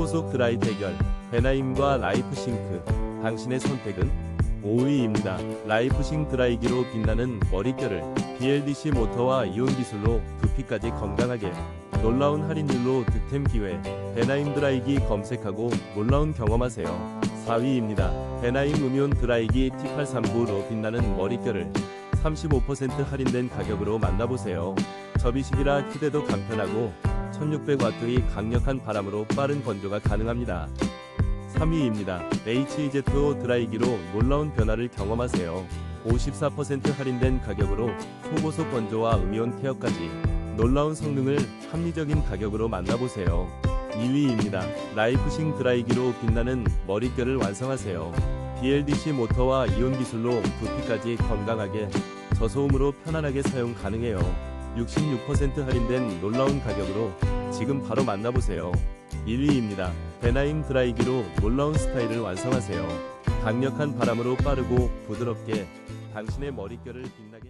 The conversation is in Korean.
초고속 드라이 대결 베나임과 라이프 싱크 당신의 선택은 5위입니다. 라이프싱 드라이기로 빛나는 머릿결을 BLDC 모터와 이온 기술로 두피까지 건강하게 놀라운 할인율로 득템 기회 베나임 드라이기 검색하고 놀라운 경험하세요. 4위입니다. 베나임 음이온 드라이기 T839로 빛나는 머릿결을 35% 할인된 가격으로 만나보세요. 접이식이라 휴대도 간편하고 1600와트의 강력한 바람으로 빠른 건조가 가능합니다. 3위입니다. HEZ5 드라이기로 놀라운 변화를 경험하세요. 54% 할인된 가격으로 초고속 건조와 음이온 케어까지 놀라운 성능을 합리적인 가격으로 만나보세요. 2위입니다. 라이프싱 드라이기로 빛나는 머릿결을 완성하세요. BLDC 모터와 이온 기술로 두피까지 건강하게 저소음으로 편안하게 사용 가능해요. 66% 할인된 놀라운 가격으로 지금 바로 만나보세요. 1위입니다. 베나임 드라이기로 놀라운 스타일을 완성하세요. 강력한 바람으로 빠르고 부드럽게 당신의 머릿결을 빛내